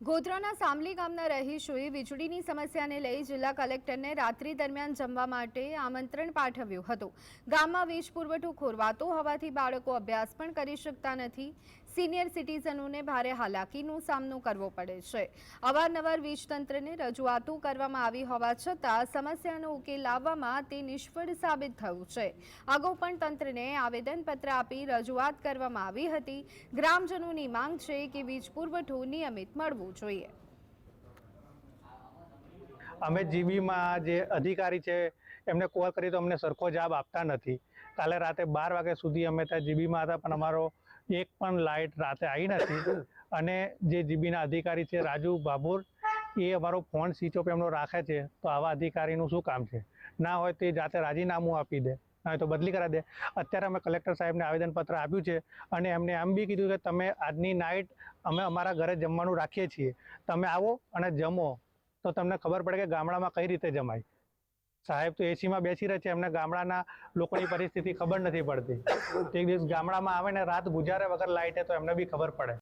ગોધરાના સામલી ગામના રહીશોએ વીજળીની સમસ્યાને લઈ જિલ્લા કલેક્ટરને રાત્રિ દરમિયાન જમવા માટે આમંત્રણ પાઠવ્યું હતું. ગામમાં વીજ પુરવઠો ખોરવાતો હોવાથી બાળકો અભ્યાસ પણ કરી શકતા નથી. સિનિયર સિટીઝનોને ભારે હાલાકીનો સામનો કરવો પડે છે. અવારનવાર વીજતંત્રને રજૂઆતો કરવામાં આવી હોવા છતાં સમસ્યાનો ઉકેલ લાવવામાં તે નિષ્ફળ સાબિત થયું છે. અગાઉ પણ તંત્રને આવેદનપત્ર આપી રજૂઆત કરવામાં આવી હતી. ગ્રામજનોની માંગ છે કે વીજ પુરવઠો નિયમિત મળવો જોઈએ? અમે જીબીમાં જે અધિકારી છે, એમને કોલ કરી તો અમને સરખો જવાબ આપતા નથી. કાલે રાતે બાર વાગ્યા સુધી અમે ત્યાં જીબીમાં હતા, પણ અમારો એક પણ લાઇટ રાતે આવી નથી. અને જે જીબીના અધિકારી છે, રાજુ બાબુર, એ અમારો ફોન સ્વિચ ઓફ એમનો રાખે છે. તો આવા અધિકારીનું શું કામ છે? ના હોય તો જાતે રાજીનામું આપી દે. તો બદલી કરાવી દે. અત્યારે અમે કલેક્ટર સાહેબને આવેદનપત્ર આપ્યું છે અને એમને એમ બી કીધું કે તમે આજની નાઇટ અમે અમારા ઘરે જમવાનું રાખીએ છીએ. તમે આવો અને જમો. તો તમને ખબર પડે કે ગામડામાં કઈ રીતે જમાય. સાહેબ તો એસીમાં બેસી રહે છે, એમને ગામડાના લોકોની પરિસ્થિતિ ખબર નથી પડતી. એક દિવસ ગામડામાં આવે ને રાત ગુજારે વગર લાઇટ તો એમને બી ખબર પડે.